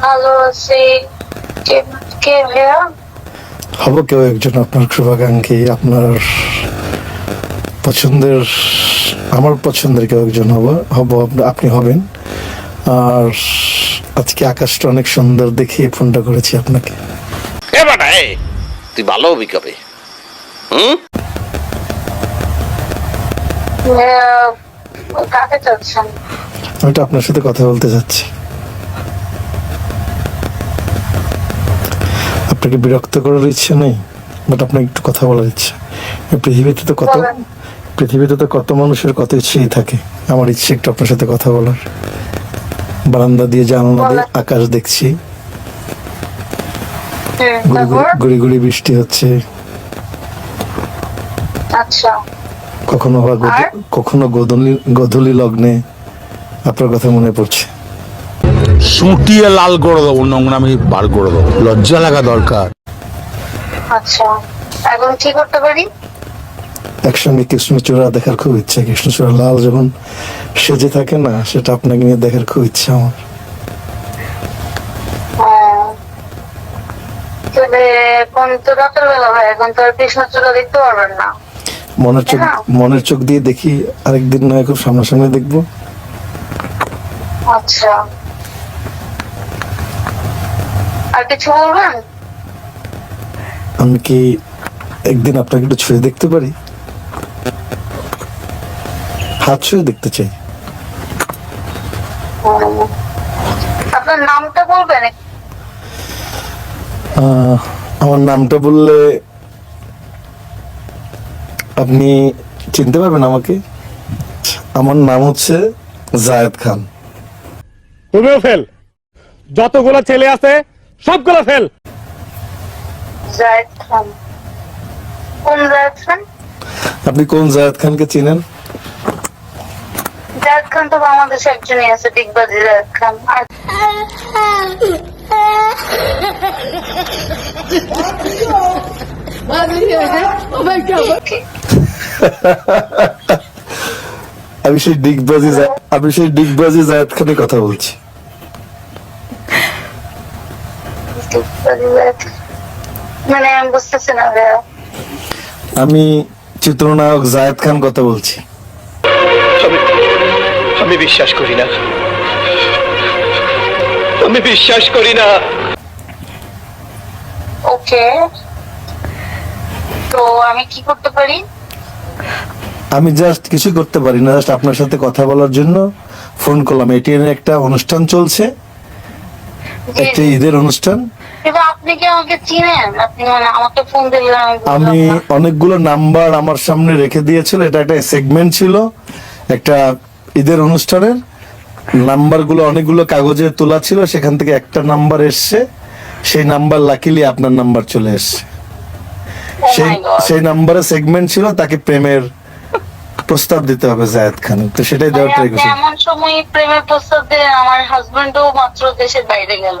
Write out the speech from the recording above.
ভালো আছি। কে- কে ভাইয়া? হব কেউ একজন আপনার শুভাকাঙ্ক্ষী আপনার পছন্দের আমার পছন্দের কেউ একজন হব হব আপনি হবেন। আর আজকে আকাশটা অনেক সুন্দর দেখে ফোনটা করেছি আপনাকে। এ বাটা এ তুই ভালো হবি কবে? হুম? কাকে চাচ্ছেন? আমি তো আপনার সাথে কথা বলতে যাচ্ছি আপনাকে বিরক্ত করার ইচ্ছে নেই বাট আপনাকে একটু কথা বলার ইচ্ছে। পৃথিবীতে তো কত পৃথিবীতে তো কত মানুষের কত ইচ্ছেই থাকে। আমার ইচ্ছে একটু আপনার সাথে কথা বলার। বারান্দা দিয়ে জানালা দিয়ে আকাশ দেখছি। গুড়ি গুড়ি- গুড়ি বৃষ্টি হচ্ছে। আচ্ছা। কখনো বা? কখনো গোধূলি গোধূলি লগ্নে আপনার কথা মনে পড়ছে। সুটিয়ে লাল করে দেবো নোংরামি বার করে দেবো। লজ্জা লাগা দরকার। আচ্ছা এখন কি করতে পারি? একসঙ্গে কৃষ্ণচূড়া দেখার খুব ইচ্ছা। কৃষ্ণচূড়া লাল যখন সেজে থাকে না সেটা আপনাকে নিয়ে দেখার খুব ইচ্ছা আমার। হ্যাঁ। তবে এখন তো রাতের বেলা ভাই এখন তো আর কৃষ্ণচূড়া দেখতে পারবেন না। মনের চোখ। মনের চোখ দিয়ে দেখি আরেকদিন নয় খুব সামনাসামনি দেখব। আচ্ছা। আর কিছু বলবেন আমি কি একদিন আপনাকে একটু ছুঁয়ে দেখতে পারি? হাত ছুঁয়ে দেখতে চাই। আপনার নামটা বলবেন? আহ, আমার নামটা বললে আপনি চিনতে পারবেন আমাকে? আমার নাম হচ্ছে জায়েদ খান। তুমিও ফেল। যতগুলো ছেলে আছে সবগুলো ফেল। জায়দ খান। কোন জায়দ খান? আপনি কোন জায়েদ খানকে চিনেন? জায়দ খান তো বাংলাদেশে একজনই আছে ডিগবাজি জায়দ খান। আমি সেই ডিগবাজি আমি সেই ডিগবাজি জায়েদ খানের কথা বলছি। মানে আমি বুঝতেছি না আমি চিত্রনায়ক জায়েদ খান কথা বলছি। আমি বিশ্বাস করি না। আমি বিশ্বাস করি না। ওকে। তো আমি কি করতে পারি? আমি জাস্ট কিছু করতে পারি না জাস্ট আপনার সাথে কথা বলার জন্য ফোন করলাম। এটিএন একটা অনুষ্ঠান চলছে। একটা ঈদের অনুষ্ঠান। আপনি কি আমাকে চিনেন? আপনি মানে আমাকে ফোন দিলেন আমি। অনেকগুলো নাম্বার আমার সামনে রেখে দিয়েছিল। এটা একটা সেগমেন্ট ছিল একটা ঈদের অনুষ্ঠানের। নাম্বারগুলো অনেকগুলো কাগজে তোলা ছিল সেখান থেকে একটা নাম্বার এসছে। সেই নাম্বার লাকিলি আপনার নাম্বার চলে এসছে। Oh সেই সেই নাম্বারে সেগমেন্ট ছিল তাকে প্রেমের প্রস্তাব দিতে হবে জায়েদ খান। তো সেটাই দেওয়ার ট্রাই করছি এমন সময় প্রেমের প্রস্তাব দিয়ে আমার হাজবেন্ডও মাত্র দেশের বাইরে গেল।